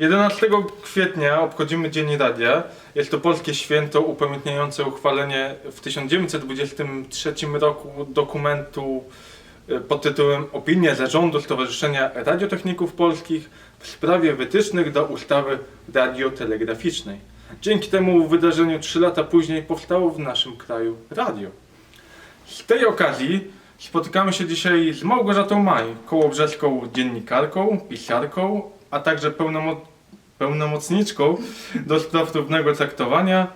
11 kwietnia obchodzimy Dzień Radia. Jest to polskie święto upamiętniające uchwalenie w 1923 roku dokumentu e, pod tytułem Opinia Zarządu Stowarzyszenia Radiotechników Polskich w sprawie wytycznych do ustawy radiotelegraficznej. Dzięki temu wydarzeniu 3 lata później powstało w naszym kraju radio. Z tej okazji spotykamy się dzisiaj z Małgorzatą Maj, kołobrzeską dziennikarką, pisarką, a także pełnomo- pełnomocniczką do spraw równego traktowania.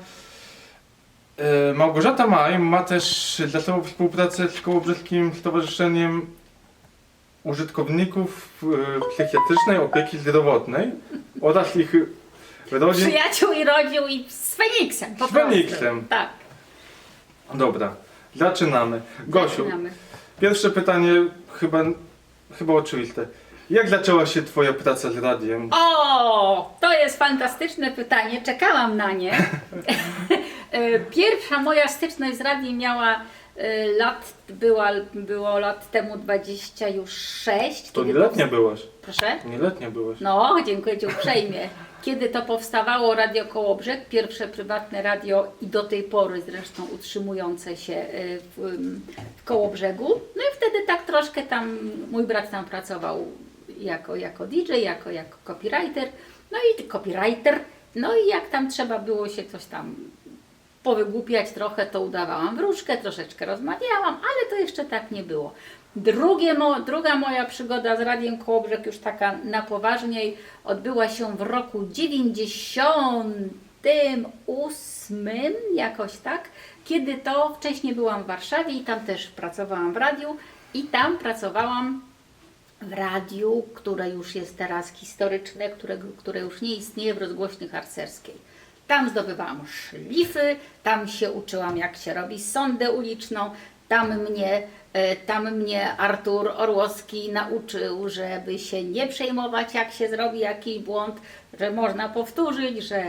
E, Małgorzata Maj ma też sobą współpracę z Kołobrzeskim Stowarzyszeniem Użytkowników e, Psychiatrycznej Opieki Zdrowotnej oraz ich rodzin. Przyjaciół i rodził i z Feniksem. Po Z Feniksem. Tak. Dobra, zaczynamy. Gosiu, zaczynamy. Pierwsze pytanie chyba, chyba oczywiste. Jak zaczęła się Twoja praca z radiem? O, to jest fantastyczne pytanie. Czekałam na nie. E, Pierwsza moja styczność z radiem miała e, lat, była, było lat temu 26. To nieletnia byłaś. Proszę? Nieletnia byłaś. No, dziękuję Ci uprzejmie. Kiedy to powstawało Radio Kołobrzeg, pierwsze prywatne radio i do tej pory zresztą utrzymujące się y, w, ym, w Kołobrzegu. No i wtedy tak troszkę tam, mój brat tam pracował jako, jako DJ, jako, jako copywriter, no i copywriter, no i jak tam trzeba było się coś tam powygłupiać trochę, to udawałam wróżkę, troszeczkę rozmawiałam, ale to jeszcze tak nie było. Drugie mo, druga moja przygoda z Radiem Kołobrzeg, już taka na poważniej, odbyła się w roku 98, jakoś tak, kiedy to wcześniej byłam w Warszawie i tam też pracowałam w radiu i tam pracowałam w radiu, które już jest teraz historyczne, które, które już nie istnieje w rozgłośni harcerskiej. Tam zdobywałam szlify, tam się uczyłam, jak się robi sondę uliczną. Tam mnie, e, tam mnie Artur Orłowski nauczył, żeby się nie przejmować, jak się zrobi jakiś błąd, że można powtórzyć, że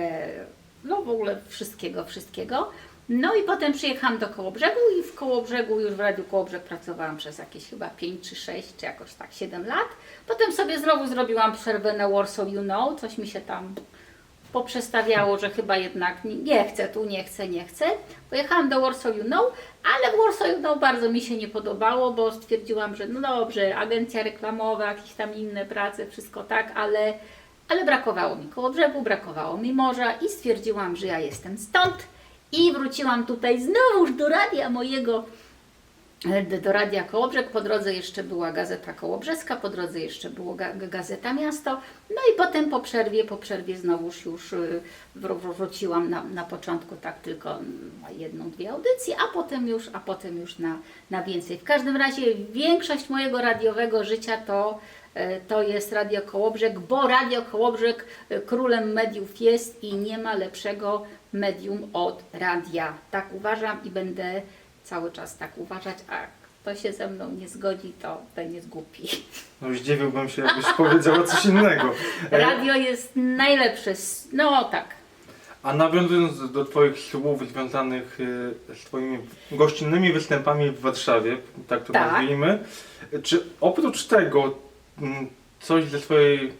no w ogóle wszystkiego, wszystkiego. No i potem przyjechałam do Kołobrzegu i w Kołobrzegu, już w Radiu Kołobrzeg pracowałam przez jakieś chyba 5 czy 6, czy jakoś tak 7 lat. Potem sobie znowu zrobiłam przerwę na Warsaw You Know, coś mi się tam poprzestawiało, że chyba jednak nie- chcę tu, nie chcę, nie chcę. Pojechałam do Warsaw You Know, ale w Warsaw You Know bardzo mi się nie podobało, bo stwierdziłam, że no dobrze, agencja reklamowa, jakieś tam inne prace, wszystko tak, ale, ale brakowało mi koło brzegu, brakowało mi morza i stwierdziłam, że ja jestem stąd i wróciłam tutaj znowuż do radia mojego do- do Radia Kołobrzeg. Po drodze jeszcze była Gazeta Kołobrzeska, po drodze jeszcze było ga Gazeta Miasto. No i potem po przerwie, po przerwie znowuż już y, wró- wró- wróciłam na, na początku tak tylko na jedną, dwie audycje, a potem już, a potem już na, na więcej. W każdym razie większość mojego radiowego życia to to jest Radio Kołobrzeg, bo Radio Kołobrzeg y, królem mediów jest i nie ma lepszego medium od radia. Tak uważam i będę cały czas tak uważać, a kto się ze mną nie zgodzi, to ten jest głupi. No zdziwiłbym się, jakbyś powiedziała coś innego. E, Radio jest najlepsze. No tak. A nawiązując do Twoich słów związanych e, z Twoimi gościnnymi występami w Warszawie, tak to Tak. nazwijmy, czy oprócz tego coś ze swojej,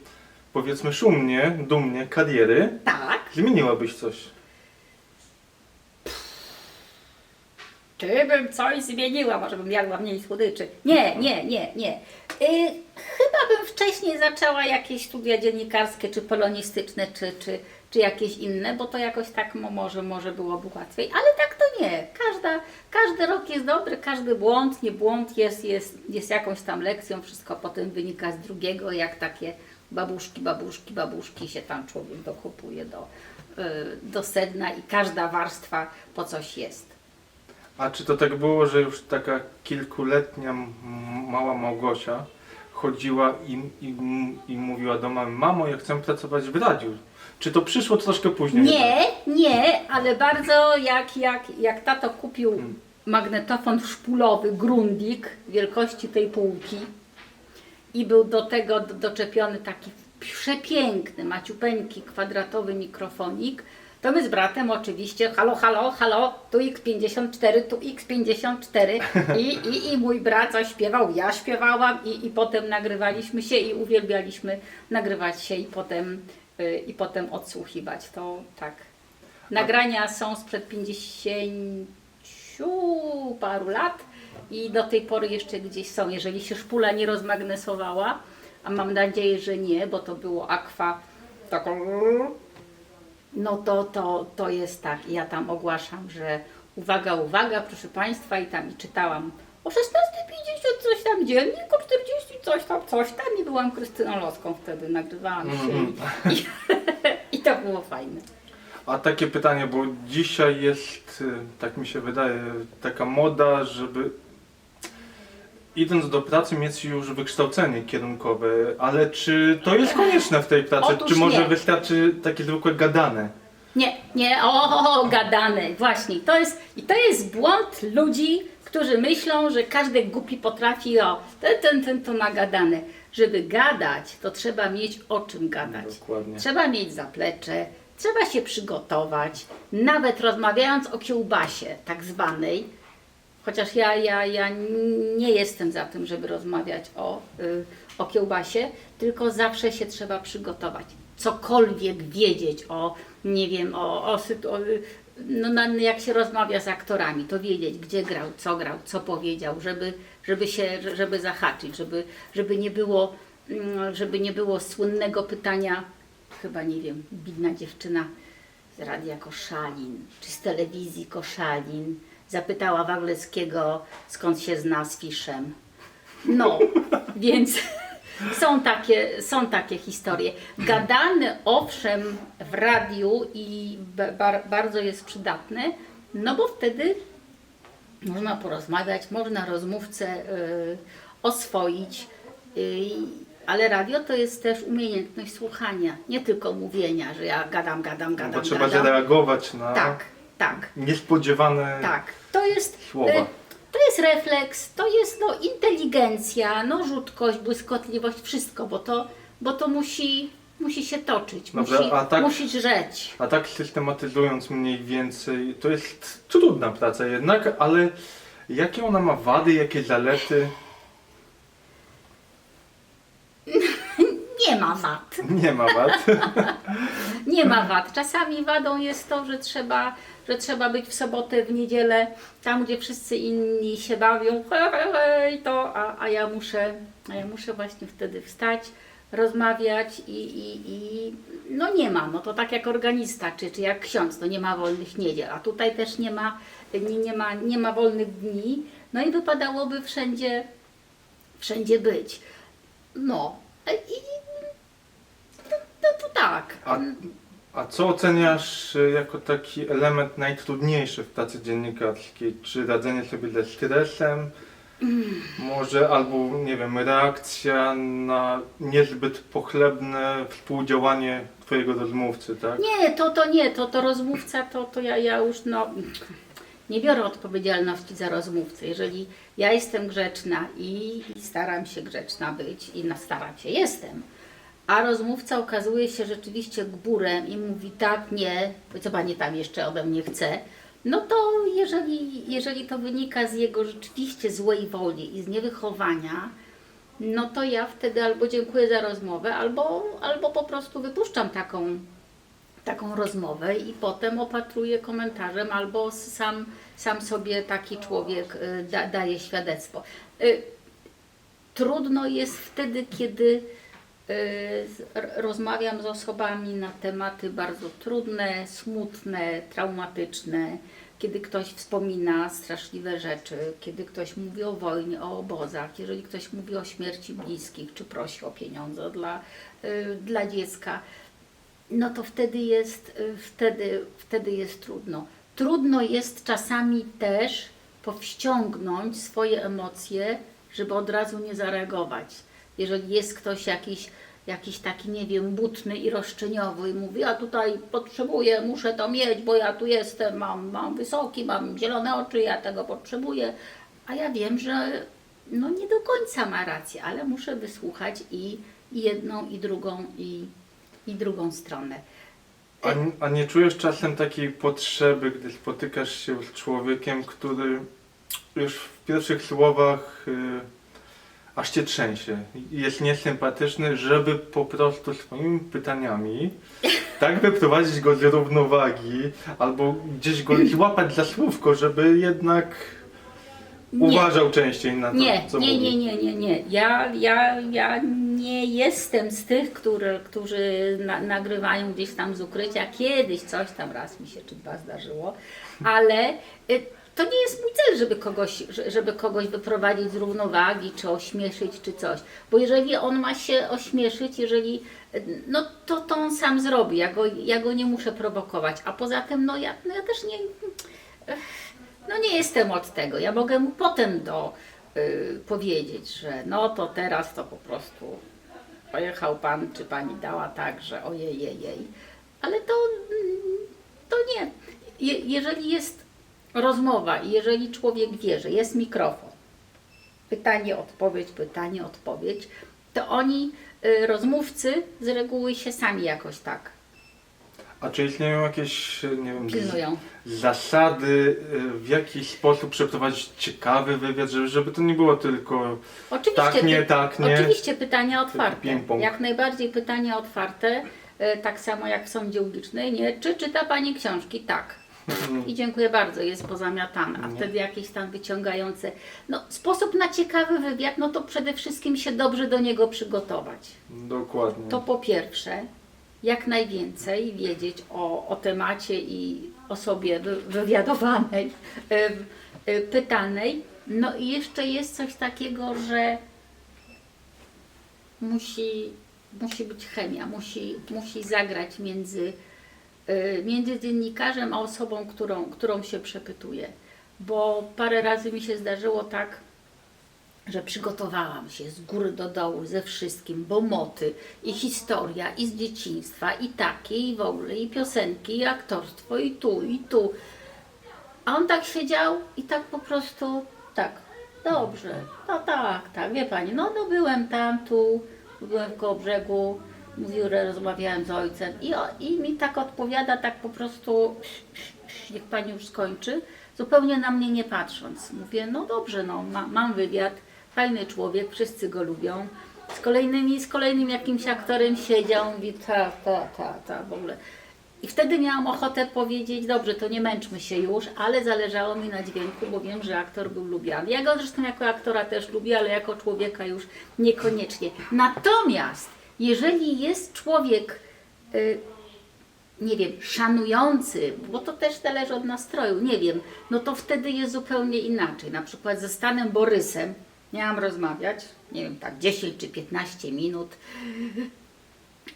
powiedzmy szumnie, dumnie, kariery, Tak. zmieniłabyś coś? Czy bym coś zmieniła? Może bym jadła mniej słodyczy? Nie, nie, nie, nie. Y, chyba bym wcześniej zaczęła jakieś studia dziennikarskie, czy polonistyczne, czy, czy, czy jakieś inne, bo to jakoś tak mo- może, może byłoby łatwiej, ale tak nie. Każda, każdy rok jest dobry, każdy błąd, nie błąd jest, jest, jest jakąś tam lekcją, wszystko potem wynika z drugiego, jak takie babuszki, babuszki, babuszki się tam człowiek dokupuje do, y, do sedna i każda warstwa po coś jest. A czy to tak było, że już taka kilkuletnia mała Małgosia chodziła i, i, i mówiła do mamy, mamo, ja chcę pracować w radiu. Czy to przyszło troszkę później? Nie, nie, ale bardzo jak, jak, jak tato kupił magnetofon szpulowy Grundig wielkości tej półki i był do tego do- doczepiony taki przepiękny, maciupeńki, kwadratowy mikrofonik, to my z bratem oczywiście, halo, halo, halo, tu X54, tu X54 i, i, i mój brat zaśpiewał, ja śpiewałam i, i potem nagrywaliśmy się i uwielbialiśmy nagrywać się i potem i potem odsłuchiwać. To tak. Nagrania są sprzed 50 paru lat i do tej pory jeszcze gdzieś są. Jeżeli się szpula nie rozmagnesowała, a mam nadzieję, że nie, bo to było aqua taką no to, to, to jest tak. Ja tam ogłaszam, że uwaga, uwaga, proszę Państwa, i tam i czytałam o 16.50 coś tam dziennik, o 40 coś tam, coś tam i byłam Krystyną Loską wtedy, nagrywałam się Mhm. i, i, i to było fajne. A takie pytanie, bo dzisiaj jest, y, tak mi się wydaje, taka moda, żeby idąc do pracy mieć już wykształcenie kierunkowe, ale czy to jest konieczne w tej pracy, Otóż czy może nie. wystarczy takie zwykłe gadane? Nie, nie, o, gadane, właśnie. To jest, I to jest błąd ludzi, którzy myślą, że każdy głupi potrafi, o, ten, ten, ten to ma gadane. Żeby gadać, to trzeba mieć o czym gadać. Dokładnie. Trzeba mieć zaplecze, trzeba się przygotować. Nawet rozmawiając o kiełbasie tak zwanej, chociaż ja, ja, ja nie jestem za tym, żeby rozmawiać o, y, o kiełbasie, tylko zawsze się trzeba przygotować. Cokolwiek wiedzieć o, nie wiem, o, o, o no, jak się rozmawia z aktorami, to wiedzieć, gdzie grał, co grał, co powiedział, żeby, żeby się, żeby zahaczyć, żeby, żeby nie było, mm, żeby nie było słynnego pytania, chyba nie wiem, bidna dziewczyna z radia Koszalin, czy z telewizji Koszalin, zapytała Wagleckiego, skąd się zna z Fiszem. No, więc są takie, są takie historie. Gadany owszem w radiu i ba- bar, bardzo jest przydatny, no bo wtedy można porozmawiać, można rozmówcę y, oswoić, y, ale radio to jest też umiejętność słuchania, nie tylko mówienia, że ja gadam, gadam, No, gadam, bo trzeba gadam. zareagować na Tak, tak. niespodziewane Tak, to jest, Słowa. y, to jest refleks, to jest no, inteligencja, no, rzutkość, błyskotliwość, wszystko, bo to, bo to musi, musi się toczyć, Dobra, musi, a tak- musi żreć. A tak systematyzując mniej więcej, to jest trudna praca jednak, ale jakie ona ma wady, jakie zalety? Nie ma wad. Nie ma wad. Nie ma wad. Czasami wadą jest to, że trzeba, że trzeba być w sobotę, w niedzielę, tam gdzie wszyscy inni się bawią, hej, to, a, a ja muszę, a ja muszę właśnie wtedy wstać, rozmawiać i, i, i no nie ma, no to tak jak organista, czy, czy jak ksiądz, to nie ma wolnych niedziel, a tutaj też nie ma, nie, nie ma, nie ma wolnych dni, no i wypadałoby wszędzie, wszędzie być. No i no, to tak. A, a co oceniasz y, jako taki element najtrudniejszy w pracy dziennikarskiej? Czy radzenie sobie ze stresem? Może albo, nie wiem, reakcja na niezbyt pochlebne współdziałanie twojego rozmówcy, tak? Nie, to, to nie, to, to rozmówca, to, to ja, ja już no, nie biorę odpowiedzialności za rozmówcę. Jeżeli ja jestem grzeczna i, i staram się grzeczna być i na staram się, jestem, a rozmówca okazuje się rzeczywiście gburem i mówi tak, nie, co pani tam jeszcze ode mnie chce, no to jeżeli, jeżeli to wynika z jego rzeczywiście złej woli i z niewychowania, no to ja wtedy albo dziękuję za rozmowę, albo, albo po prostu wypuszczam taką, taką rozmowę i potem opatruję komentarzem, albo sam, sam sobie taki człowiek y, da, daje świadectwo. Y, Trudno jest wtedy, kiedy rozmawiam z osobami na tematy bardzo trudne, smutne, traumatyczne, kiedy ktoś wspomina straszliwe rzeczy, kiedy ktoś mówi o wojnie, o obozach, jeżeli ktoś mówi o śmierci bliskich, czy prosi o pieniądze dla, y, dla dziecka, no to wtedy jest, y, wtedy, wtedy jest trudno. Trudno jest czasami też powściągnąć swoje emocje, żeby od razu nie zareagować. Jeżeli jest ktoś jakiś, jakiś taki, nie wiem, butny i roszczeniowy i mówi, ja tutaj potrzebuję, muszę to mieć, bo ja tu jestem, mam, mam wysoki, mam zielone oczy, ja tego potrzebuję, a ja wiem, że no nie do końca ma rację, ale muszę wysłuchać i, i jedną, i drugą, i, i drugą stronę. A, a nie czujesz czasem takiej potrzeby, gdy spotykasz się z człowiekiem, który już w pierwszych słowach y, aż cię trzęsie. Jest niesympatyczny, żeby po prostu swoimi pytaniami tak wyprowadzić go z równowagi, albo gdzieś go złapać za słówko, żeby jednak Nie. uważał częściej na to, Nie, co nie, mówi. nie, nie, nie, nie. Ja, ja, ja nie jestem z tych, którzy na, nagrywają gdzieś tam z ukrycia. Kiedyś coś tam raz mi się czy dwa zdarzyło, ale y, to nie jest mój cel, żeby kogoś, że- żeby kogoś wyprowadzić z równowagi, czy ośmieszyć, czy coś. Bo jeżeli on ma się ośmieszyć, jeżeli, no to, to on sam zrobi. Ja go, ja go nie muszę prowokować. A poza tym, no ja, no ja też nie. No nie jestem od tego. Ja mogę mu potem do, y, powiedzieć, że no to teraz to po prostu pojechał pan czy pani dała tak, że ojej, jej, jej. Ale to, to nie. Je, jeżeli jest rozmowa jeżeli człowiek wie, że jest mikrofon, pytanie, odpowiedź, pytanie, odpowiedź, to oni, y, rozmówcy, z reguły się sami jakoś tak A czy istnieją jakieś, nie wiem, z- pilnują. zasady, y, w jaki sposób przeprowadzić ciekawy wywiad, żeby, żeby to nie było tylko Oczywiście, tak, nie, py- tak, nie. Oczywiście pytania otwarte. ping-pong. Jak najbardziej pytania otwarte, e, tak samo jak w sądzie ulicznej, nie? Czy czyta Pani książki? Tak. I dziękuję bardzo, jest pozamiatane. A wtedy jakieś tam wyciągające. No, sposób na ciekawy wywiad, no to przede wszystkim się dobrze do niego przygotować. Dokładnie. To po pierwsze, jak najwięcej wiedzieć o, o temacie i osobie wy- wywiadowanej, y, y, pytanej. No i jeszcze jest coś takiego, że musi, musi być chemia, musi, musi zagrać między, między dziennikarzem a osobą, którą, którą się przepytuje. Bo parę razy mi się zdarzyło tak, że przygotowałam się z góry do dołu ze wszystkim, bo moty i historia i z dzieciństwa i takie i w ogóle i piosenki i aktorstwo i tu i tu. A on tak siedział i tak po prostu tak, dobrze, no tak, tak, wie pani, no, no byłem tam, tu, byłem w Kołobrzegu, mówił, rozmawiałem z ojcem i, o, i mi tak odpowiada, tak po prostu, niech pani już skończy, zupełnie na mnie nie patrząc. Mówię, no dobrze, no, ma, mam wywiad, fajny człowiek, wszyscy go lubią. Z kolejnymi, z kolejnym jakimś aktorem siedział, mówi, ta, ta, ta, ta, w ogóle. I wtedy miałam ochotę powiedzieć, dobrze, to nie męczmy się już, ale zależało mi na dźwięku, bo wiem, że aktor był lubiany. Ja go zresztą jako aktora też lubię, ale jako człowieka już niekoniecznie. Natomiast jeżeli jest człowiek, y, nie wiem, szanujący, bo to też zależy od nastroju, nie wiem, no to wtedy jest zupełnie inaczej. Na przykład ze Stanem Borysem miałam rozmawiać, nie wiem, tak 10 czy 15 minut.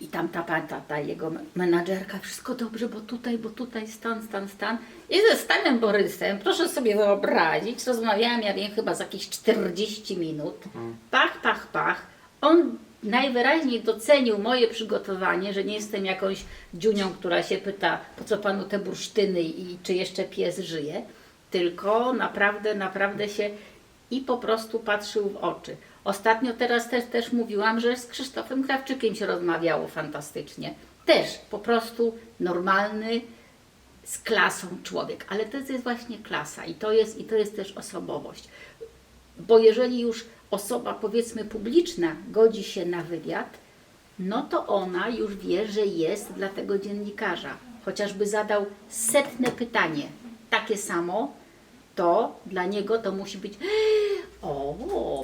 I tam ta, ta, ta, ta jego menadżerka, wszystko dobrze, bo tutaj, bo tutaj, stan, stan, stan. I ze Stanem Borysem, proszę sobie wyobrazić, rozmawiałam, ja wiem, chyba za jakieś 40 minut. Pach, pach, pach. On najwyraźniej docenił moje przygotowanie, że nie jestem jakąś dziunią, która się pyta, po co panu te bursztyny i czy jeszcze pies żyje, tylko naprawdę, naprawdę się i po prostu patrzył w oczy. Ostatnio teraz też, też mówiłam, że z Krzysztofem Krawczykiem się rozmawiało fantastycznie. Też po prostu normalny, z klasą człowiek, ale to jest właśnie klasa i to jest, i to jest też osobowość. Bo jeżeli już osoba powiedzmy publiczna godzi się na wywiad, no to ona już wie, że jest dla tego dziennikarza. Chociażby zadał setne pytanie, takie samo, to dla niego to musi być o,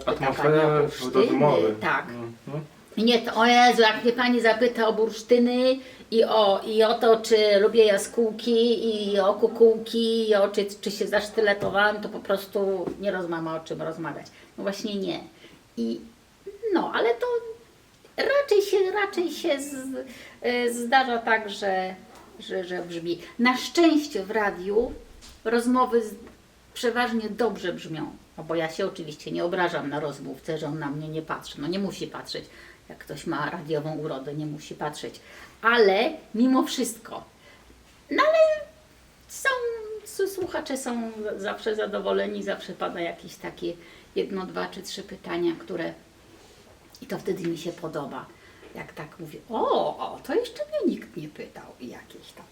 pyta pani o Atmosfera bursztyny. Tak. Mhm. Nie, to o Jezu, jak mnie pani zapyta o bursztyny i o, i o to, czy lubię jaskółki i o kukułki i o czy, czy się zasztyletowałam, to po prostu nie rozmama o czym rozmawiać. No właśnie nie. I no, ale to raczej się, raczej się z, y, zdarza tak, że, że, że brzmi. Na szczęście w radiu rozmowy z, przeważnie dobrze brzmią. No bo ja się oczywiście nie obrażam na rozmówcę, że on na mnie nie patrzy. No nie musi patrzeć. Jak ktoś ma radiową urodę, nie musi patrzeć. Ale mimo wszystko, no ale są, słuchacze są zawsze zadowoleni, zawsze pada jakieś takie jedno, dwa czy trzy pytania, które i to wtedy mi się podoba. Jak tak mówię, o, o, to jeszcze mnie nikt nie pytał i jakieś tam.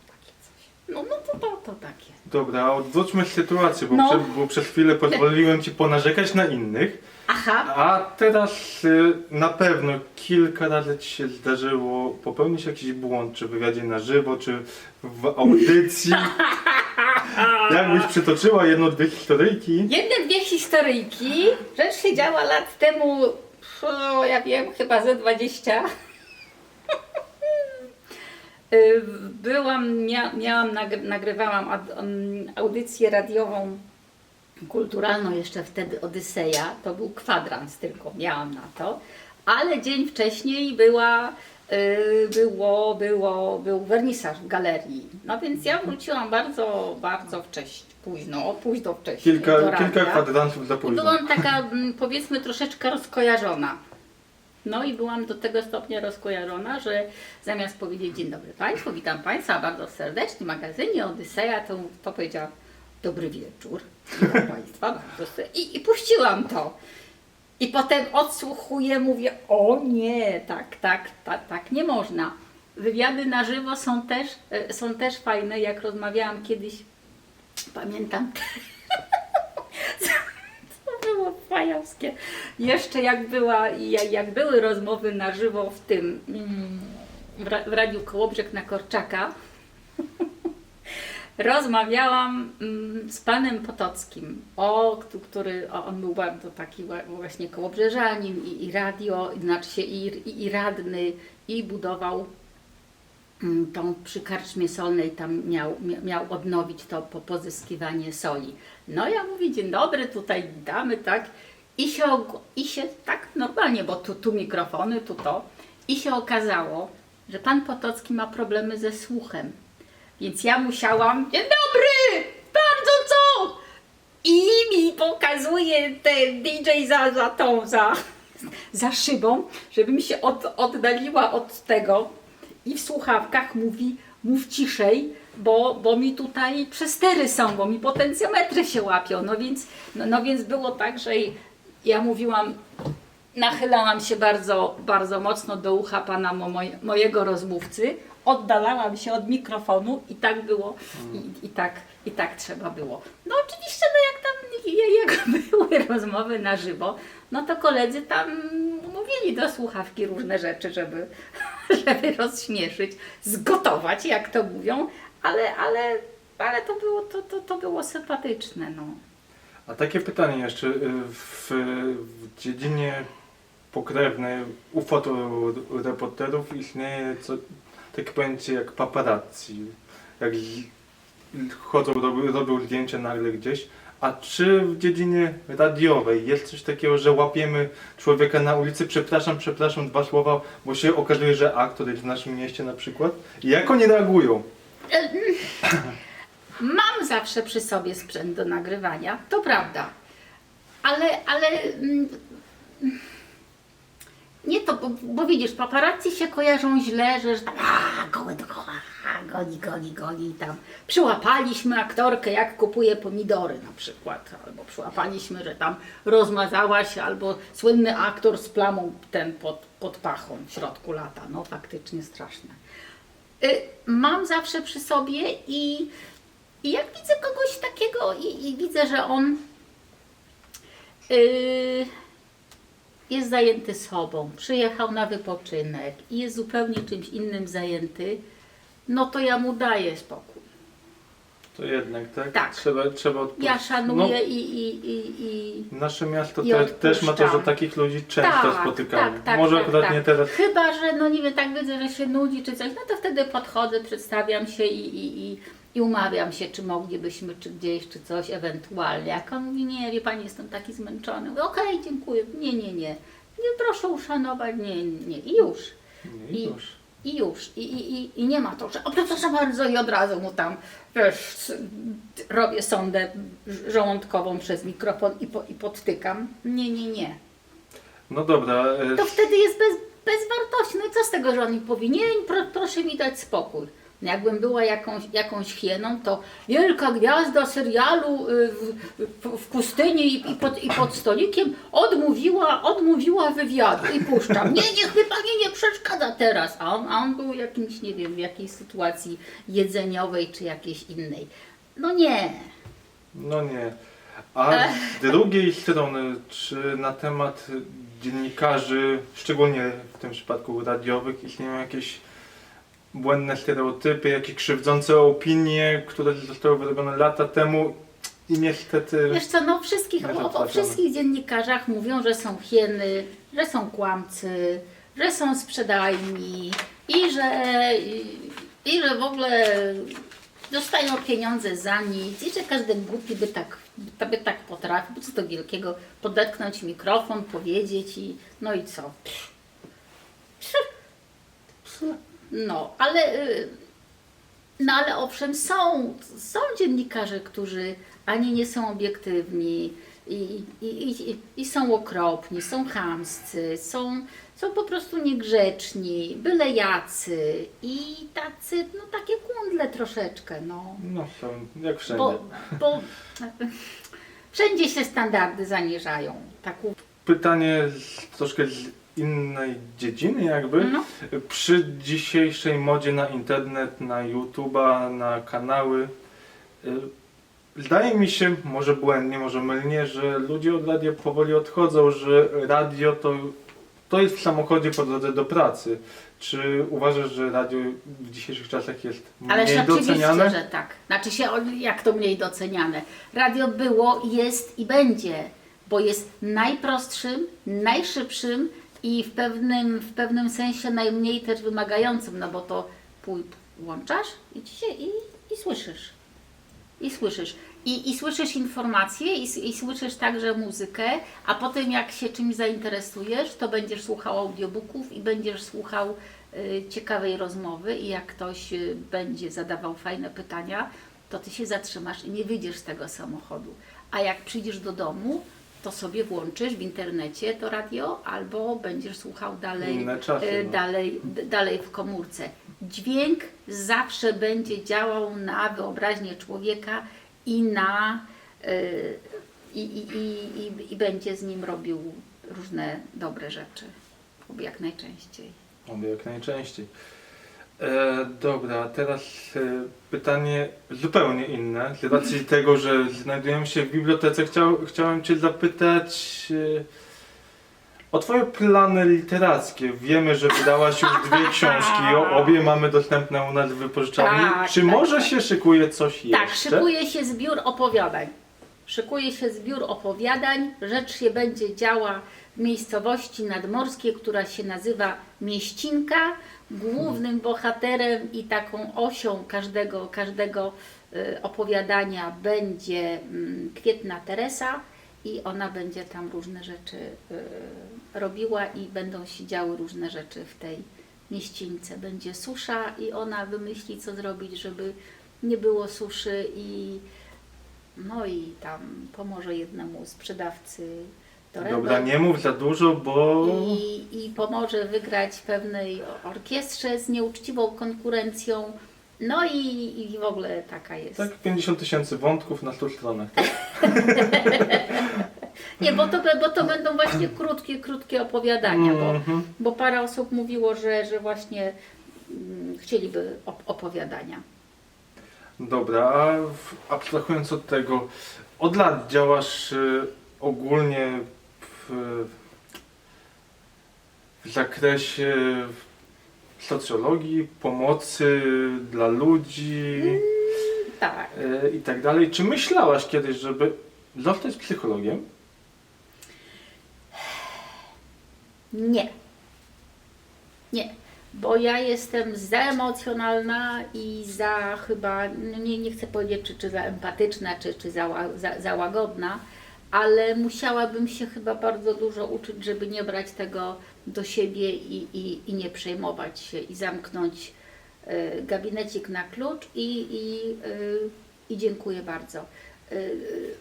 No, no to, to, to takie. Dobra, odwróćmy sytuację, bo, No. prze, bo przez chwilę pozwoliłem ci ponarzekać na innych, Aha, a teraz y, na pewno kilka razy ci się zdarzyło popełnić jakiś błąd, czy w wywiadzie na żywo, czy w audycji. Jakbyś przytoczyła jedną, dwie historyjki. jedne dwie historyjki. Rzecz się działa lat temu, o, ja wiem, chyba ze 20. Y, Byłam, mia, miałam, nagry- nagrywałam audycję radiową kulturalną jeszcze wtedy Odyseja, to był kwadrans tylko miałam na to, ale dzień wcześniej była, y, było, było, był wernisaż w galerii. No więc ja wróciłam bardzo, bardzo wcześnie, późno, późno wcześniej do Kilka, kilka kwadransów za późno. byłam taka, mm, powiedzmy, troszeczkę rozkojarzona. No i byłam do tego stopnia rozkojarzona, że zamiast powiedzieć dzień dobry Państwu, witam Państwa bardzo serdecznie w magazynie Odyseja, to, to powiedziałam dobry wieczór, witam Państwa bardzo serdecznie I, i puściłam to. I potem odsłuchuję, mówię, o nie, tak, tak, tak, tak nie można. Wywiady na żywo są też, e, są też fajne, jak rozmawiałam kiedyś, pamiętam, było fajowskie. Jeszcze jak była, jak, były rozmowy na żywo w tym, mm, w, ra, w Radiu Kołobrzeg na Korczaka, rozmawiałam mm, z panem Potockim, o, któ- który, o, on był bardzo taki właśnie kołobrzeżanin i, i radio, znaczy się i, i, i radny i budował tą przy karczmie solnej tam miał, mia- miał odnowić to po pozyskiwanie soli. No ja mówię, dzień dobry, tutaj damy, tak? I się, i się tak normalnie, bo tu, tu mikrofony, tu to. I się okazało, że pan Potocki ma problemy ze słuchem. Więc ja musiałam, dzień dobry, bardzo co? I mi pokazuje ten DJ za, za tą, za, za szybą, żebym się od, oddaliła od tego i w słuchawkach mówi, mów ciszej, bo, bo mi tutaj przestery są, bo mi potencjometry się łapią. No więc, no, no więc było tak, że ja mówiłam, nachylałam się bardzo, bardzo mocno do ucha pana mo, moj, mojego rozmówcy, oddalałam się od mikrofonu i tak było, i, i, tak, i tak trzeba było. No oczywiście, no jak tam jak były rozmowy na żywo, no to koledzy tam mówili do słuchawki różne rzeczy, żeby, żeby rozśmieszyć, zgotować, jak to mówią, ale, ale, ale to, było, to, to, to było sympatyczne, no. A takie pytanie jeszcze. y, W, w dziedzinie pokrewnej u fotoreporterów istnieje co, takie pojęcie jak paparazzi. Jak chodzą, robią, robią zdjęcia nagle gdzieś. A czy w dziedzinie radiowej jest coś takiego, że łapiemy człowieka na ulicy, przepraszam, przepraszam, dwa słowa, bo się okazuje, że aktor jest w naszym mieście na przykład? I jak oni reagują? Mam zawsze przy sobie sprzęt do nagrywania, to prawda. Ale, ale mm, nie to, bo, bo widzisz, paparazzi się kojarzą źle, że że tam goły do goła, a, goni, goni, goni tam. Przyłapaliśmy aktorkę, jak kupuje pomidory na przykład, albo przyłapaliśmy, że tam rozmazała się, albo słynny aktor z plamą ten pod, pod pachą w środku lata. No faktycznie straszne. Y, mam zawsze przy sobie i, i jak widzę kogoś takiego i, i widzę, że on y, jest zajęty sobą, przyjechał na wypoczynek i jest zupełnie czymś innym zajęty, no to ja mu daję spokój. To jednak, tak? Tak. Trzeba, trzeba odpuścić. Ja szanuję i, i, i, i Nasze miasto I te, też ma to, że takich ludzi często spotykamy. Tak, tak, Może tak, akurat tak. nie teraz. Chyba, że no nie wiem, tak widzę, że się nudzi czy coś, no to wtedy podchodzę, przedstawiam się i, i, i, i umawiam się, czy moglibyśmy, czy gdzieś, czy coś ewentualnie. Jak on mówi, nie, wie pani, jestem taki zmęczony. Mówię, Okej, dziękuję. Nie, nie, nie. Nie, proszę uszanować, nie, nie. I już. Nie, I, już. I już. I, i, i, I nie ma to, że o przepraszam bardzo i od razu mu tam, wiesz, robię sondę żołądkową przez mikrofon i, po, i podtykam. Nie, nie, nie. No dobra, e, To wtedy jest bez, bezwartościne. No i co z tego, że on mi powie, nie, pro, proszę mi dać spokój. Jakbym była jakąś, jakąś hieną, to wielka gwiazda serialu y, w, w, w pustyni i, i, pod, i pod stolikiem odmówiła, odmówiła wywiadu i puszczam. Nie, niech mi pani nie przeszkadza teraz. A on, a on był jakimś, nie wiem, w jakiejś sytuacji jedzeniowej czy jakiejś innej. No nie. No nie. A z drugiej strony, czy na temat dziennikarzy, szczególnie w tym przypadku radiowych, istnieją jakieś błędne stereotypy, jakieś krzywdzące opinie, które zostały wyrobione lata temu. I niestety... Wiesz co, no wszystkich, o, o wszystkich dziennikarzach mówią, że są hieny, że są kłamcy, że są sprzedajni i że, i, i że w ogóle dostają pieniądze za nic i że każdy głupi by tak, by tak potrafił, bo co to wielkiego, podetknąć mikrofon, powiedzieć i no i co? No, ale y, no ale owszem, są, są dziennikarze, którzy ani nie są obiektywni i, i, i, i są okropni, są chamscy, są, są po prostu niegrzeczni, byle jacy i tacy, no takie kundle troszeczkę, no. No są jak wszędzie. Bo, bo wszędzie się standardy zaniżają, tak Pytanie troszkę z innej dziedziny jakby. no. Przy dzisiejszej modzie na internet, na YouTube'a, na kanały, zdaje mi się, może błędnie, może mylnie, że ludzie od radia powoli odchodzą, że radio to, to jest w samochodzie po drodze do pracy. Czy uważasz, że radio w dzisiejszych czasach jest Ale mniej doceniane? że tak. Znaczy się, jak to mniej doceniane. Radio było, jest i będzie, bo jest najprostszym, najszybszym i w pewnym, w pewnym sensie najmniej też wymagającym, no bo to włączasz i, ci się, i, i słyszysz. I słyszysz. I, I słyszysz informacje, i, i słyszysz także muzykę, a potem jak się czymś zainteresujesz, to będziesz słuchał audiobooków i będziesz słuchał y, ciekawej rozmowy i jak ktoś y, będzie zadawał fajne pytania, to ty się zatrzymasz i nie wyjdziesz z tego samochodu. A jak przyjdziesz do domu, to sobie włączysz w internecie to radio albo będziesz słuchał dalej, y, no. dalej, dalej w komórce. Dźwięk zawsze będzie działał na wyobraźnię człowieka i na i, i, i, i, i będzie z nim robił różne dobre rzeczy. Oby Jak najczęściej. Oby jak najczęściej. E, dobra, teraz e, pytanie zupełnie inne. Z racji tego, że znajdujemy się w bibliotece, chciał, chciałem Cię zapytać e, o Twoje plany literackie. Wiemy, że wydałaś już dwie książki, o- obie mamy dostępne u nas w wypożyczalni. Tak, Czy tak, może tak. się szykuje coś jeszcze? Tak, szykuje się zbiór opowiadań. Szykuje się zbiór opowiadań. Rzecz się będzie działa w miejscowości nadmorskiej, która się nazywa Mieścinka. Głównym bohaterem i taką osią każdego, każdego y, opowiadania będzie mm, Kwietna Teresa i ona będzie tam różne rzeczy y, robiła i będą się działy różne rzeczy w tej mieścińce. Będzie susza i ona wymyśli, co zrobić, żeby nie było suszy i no i tam pomoże jednemu sprzedawcy torebek. Dobra, nie mów za dużo, bo... I, I pomoże wygrać pewnej orkiestrze z nieuczciwą konkurencją. No i, i w ogóle taka jest. Tak, 50 tysięcy wątków na 100 stronach. Tak? Nie, bo to, be- bo to będą właśnie krótkie, krótkie opowiadania, bo, Mhm. bo parę osób mówiło, że, że właśnie mm, chcieliby op- opowiadania. Dobra, a w- abstrahując od tego, od lat działasz y, ogólnie w, w zakresie socjologii, pomocy dla ludzi Tak. y, i tak dalej. Czy myślałaś kiedyś, żeby zostać psychologiem? Nie. Nie. Bo ja jestem za emocjonalna i za chyba, no nie, nie chcę powiedzieć, czy, czy za empatyczna, czy, czy za, za, za łagodna, ale musiałabym się chyba bardzo dużo uczyć, żeby nie brać tego do siebie i, i, i nie przejmować się i zamknąć y, gabinecik na klucz i, i, y, i dziękuję bardzo. Y,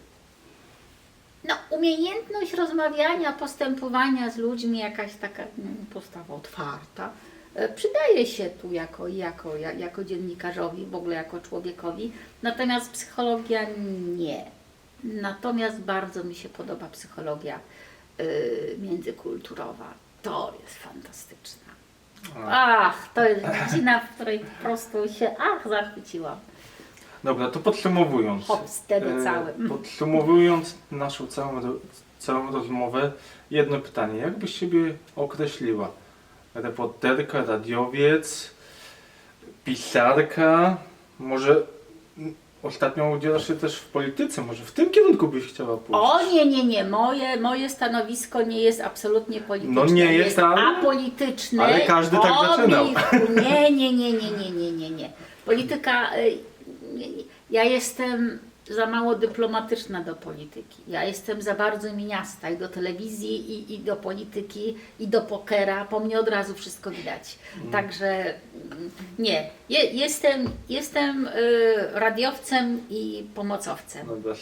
no, umiejętność rozmawiania, postępowania z ludźmi, jakaś taka mm, postawa otwarta, przydaje się tu jako, jako, ja- jako dziennikarzowi, w ogóle jako człowiekowi. Natomiast psychologia nie. Natomiast bardzo mi się podoba psychologia y, międzykulturowa. To jest fantastyczna. Ach, to jest dziedzina, w której po prostu się ach, zachwyciłam. Dobra, to podsumowując. E, cały. Mm. Podsumowując naszą całą, całą rozmowę, jedno pytanie. Jak byś siebie określiła? Reporterka, radiowiec, pisarka, może ostatnio udzielasz się też w polityce, może w tym kierunku byś chciała pójść? O nie, nie, nie. Moje, moje stanowisko nie jest absolutnie polityczne. No nie jest, ale- apolityczne. ale każdy tak O, zaczynał. Nie, nie, nie, nie, nie, nie, nie, nie. Polityka. y. Ja jestem za mało dyplomatyczna do polityki. Ja jestem za bardzo miasta i do telewizji, i, i do polityki, i do pokera. Po mnie od razu wszystko widać. Mm. Także mm, nie. Je, jestem jestem y, radiowcem i pomocowcem. Dobra.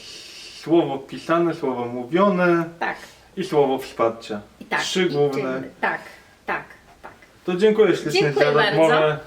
Słowo pisane, słowo mówione Tak. i słowo wsparcia. I tak. Trzy i główne. czynny. Tak, tak, tak. To dziękuję ślicznie Dziękuję za bardzo. rozmowę.